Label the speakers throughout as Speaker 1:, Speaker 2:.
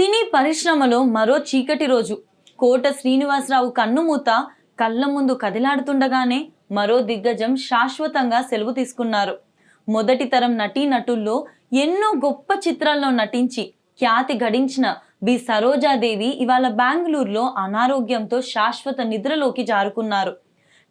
Speaker 1: సినీ పరిశ్రమలో మరో చీకటి రోజు. కోట శ్రీనివాసరావు కన్నుమూత కళ్ళ ముందు కదిలాడుతుండగానే మరో దిగ్గజం శాశ్వతంగా సెలవు తీసుకున్నారు. మొదటి తరం నటీనటుల్లో ఎన్నో గొప్ప చిత్రాల్లో నటించి ఖ్యాతి గడించిన బి. సరోజాదేవి ఇవాళ బెంగళూరులో అనారోగ్యంతో శాశ్వత నిద్రలోకి జారుకున్నారు.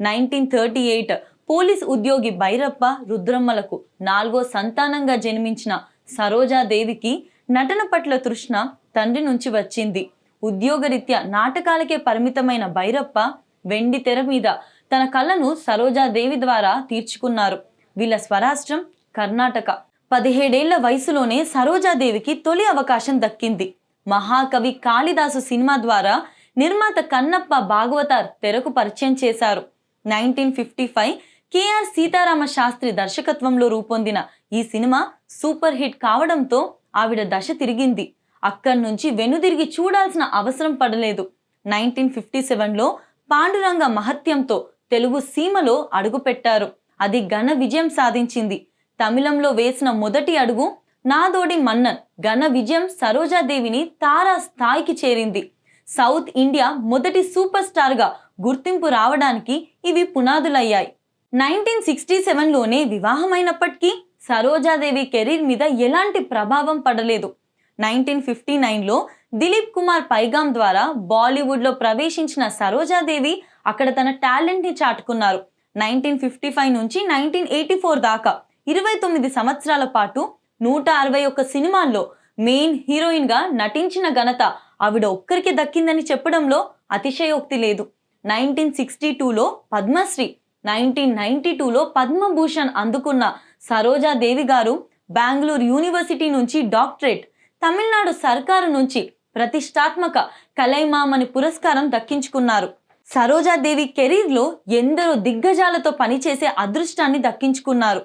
Speaker 1: నైన్టీన్ థర్టీ ఎయిట్ పోలీస్ ఉద్యోగి భైరప్ప రుద్రమ్మలకు నాలుగో సంతానంగా జన్మించిన సరోజాదేవికి నటన పట్ల తృష్ణ తండ్రి నుంచి వచ్చింది. ఉద్యోగరీత్యా నాటకాలకే పరిమితమైన భైరప్ప వెండి తెర మీద తన కళ్ళను సరోజాదేవి ద్వారా తీర్చుకున్నారు. వీళ్ళ స్వరాష్ట్రం కర్ణాటక. పదిహేడేళ్ళ వయసులోనే సరోజాదేవికి తొలి అవకాశం దక్కింది. మహాకవి కాళిదాసు సినిమా ద్వారా నిర్మాత కన్నప్ప భాగవతార్ తెరకు పరిచయం చేశారు. Nineteen fifty five K R Seetharama Sastry దర్శకత్వంలో రూపొందిన ఈ సినిమా సూపర్ హిట్ కావడంతో ఆవిడ దశ తిరిగింది. అక్కడి నుంచి వెనుదిరిగి చూడాల్సిన అవసరం పడలేదు. నైన్టీన్ ఫిఫ్టీ సెవెన్లో పాండురంగ మహత్యంతో తెలుగు సీమలో అడుగుపెట్టారు. అది ఘన విజయం సాధించింది. తమిళంలో వేసిన మొదటి అడుగు నాదోడి మన్నన్ ఘన విజయం సరోజాదేవిని తారా స్థాయికి చేరింది. సౌత్ ఇండియా మొదటి సూపర్ స్టార్గా గుర్తింపు రావడానికి ఇవి పునాదులయ్యాయి. నైన్టీన్ సిక్స్టీ సెవెన్లోనే వివాహమైనప్పటికీ సరోజాదేవి కెరీర్ మీద ఎలాంటి ప్రభావం పడలేదు. నైన్టీన్ ఫిఫ్టీ నైన్లో దిలీప్ కుమార్ పైగాం ద్వారా బాలీవుడ్లో ప్రవేశించిన సరోజాదేవి అక్కడ తన టాలెంట్ని చాటుకున్నారు. నైన్టీన్ ఫిఫ్టీ ఫైవ్ నుంచి నైన్టీన్ ఎయిటీ ఫోర్ దాకా ఇరవై తొమ్మిది సంవత్సరాల పాటు నూట అరవై ఒక్క సినిమాల్లో మెయిన్ హీరోయిన్గా నటించిన ఘనత ఆవిడ ఒక్కరికి దక్కిందని చెప్పడంలో అతిశయోక్తి లేదు. నైన్టీన్ సిక్స్టీ టూలో పద్మశ్రీ నైన్టీన్ నైన్టీ టూలో పద్మభూషణ్ అందుకున్న సరోజాదేవి గారు బెంగళూరు యూనివర్సిటీ నుంచి డాక్టరేట్. తమిళనాడు సర్కారు నుంచి ప్రతిష్టాత్మక కలైమామని పురస్కారం దక్కించుకున్నారు. సరోజాదేవి కెరీర్లో ఎందరో దిగ్గజాలతో పనిచేసే అదృష్టాన్ని దక్కించుకున్నారు.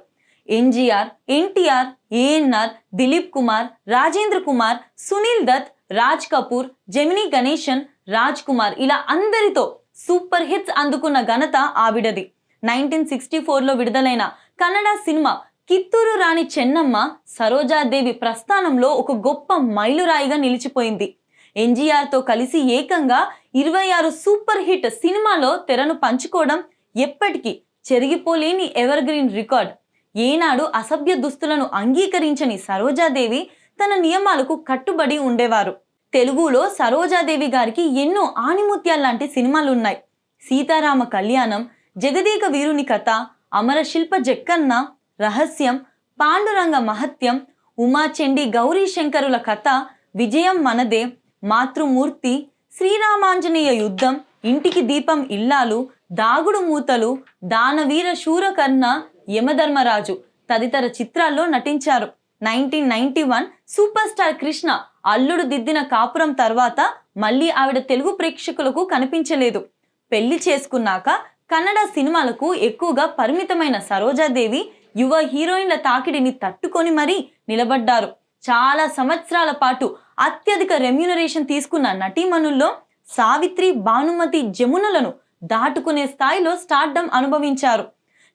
Speaker 1: ఎన్జీఆర్ ఎన్టీఆర్ ఏఎన్ఆర్ దిలీప్ కుమార్ రాజేంద్ర కుమార్ సునీల్ దత్ రాజ్ కపూర్ జెమినీ గణేశన్ రాజ్ కుమార్ ఇలా అందరితో సూపర్ హిట్స్ అందుకున్న ఘనత ఆవిడది. నైన్టీన్ సిక్స్టీ ఫోర్లో విడుదలైన కన్నడ సినిమా కిత్తూరు రాణి చెన్నమ్మ సరోజాదేవి ప్రస్థానంలో ఒక గొప్ప మైలురాయిగా నిలిచిపోయింది. ఎన్జీఆర్తో కలిసి ఏకంగా ఇరవై ఆరు సూపర్ హిట్ సినిమాలో తెరను పంచుకోవడం ఎప్పటికీ చెరిగిపోలేని ఎవర్ గ్రీన్ రికార్డ్. ఏనాడు అసభ్య దుస్తులను అంగీకరించని సరోజాదేవి తన నియమాలకు కట్టుబడి ఉండేవారు. తెలుగులో సరోజాదేవి గారికి ఎన్నో ఆణిముత్యాల్లాంటి సినిమాలున్నాయి. సీతారామ కళ్యాణం జగదీక వీరుని కథ అమర శిల్ప జక్కన్న రహస్యం పాండురంగ మహత్యం ఉమాచండి గౌరీ శంకరుల కథ విజయం మనదే మాతృమూర్తి శ్రీరామాంజనేయ యుద్ధం ఇంటికి దీపం ఇల్లాలు దాగుడు మూతలు దానవీర శూరకర్ణ యమధర్మరాజు తదితర చిత్రాల్లో నటించారు. Nineteen ninety one super star Krishna Alludu Diddina Kapuram తర్వాత మళ్ళీ ఆవిడ తెలుగు ప్రేక్షకులకు కనిపించలేదు. పెళ్ళి చేసుకున్నాక కన్నడ సినిమాలకు ఎక్కువగా పరిమితమైన సరోజాదేవి యువ హీరోయిన్ల తాకిడిని తట్టుకొని మరీ నిలబడ్డారు. చాలా సంవత్సరాల పాటు అత్యధిక రెమ్యునరేషన్ తీసుకున్న నటీమణుల్లో సావిత్రి భానుమతి జమునలను దాటుకునే స్థాయిలో స్టార్డమ్ అనుభవించారు.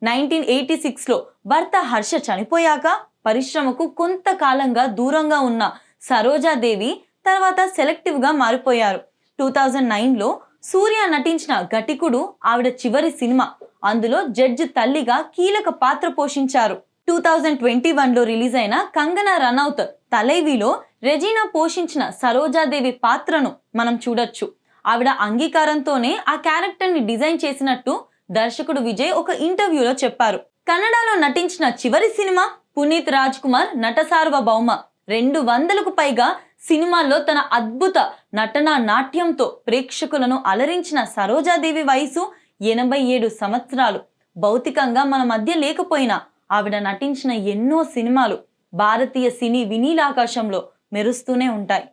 Speaker 1: నైన్టీన్ ఎయిటీ సిక్స్లో భర్త హర్ష చనిపోయాక పరిశ్రమకు కొంతకాలంగా దూరంగా ఉన్న సరోజాదేవి తర్వాత సెలెక్టివ్గా మారిపోయారు. టూ థౌజండ్ నైన్లో సూర్య నటించిన ఘటికుడు ఆవిడ చివరి సినిమా అందులో జడ్జి తల్లిగా కీలక పాత్ర పోషించారు. టూ థౌజండ్ ట్వంటీ వన్లో రిలీజ్ అయిన కంగనా రనౌత్ తలైవిలో రెజీనా పోషించిన సరోజాదేవి పాత్రను మనం చూడొచ్చు. ఆవిడ అంగీకారంతోనే ఆ క్యారెక్టర్ని డిజైన్ చేసినట్టు దర్శకుడు విజయ్ ఒక ఇంటర్వ్యూలో చెప్పారు. కన్నడలో నటించిన చివరి సినిమా పునీత్ రాజ్ కుమార్ నటసార్వభౌమ రెండు వందలకు పైగా సినిమాల్లో తన అద్భుత నటన నాట్యంతో ప్రేక్షకులను అలరించిన సరోజాదేవి వయసు ఎనభై ఏడు సంవత్సరాలు. భౌతికంగా మన మధ్య లేకపోయినా ఆవిడ నటించిన ఎన్నో సినిమాలు భారతీయ సినీ వినీలాకాశంలో మెరుస్తూనే ఉంటాయి.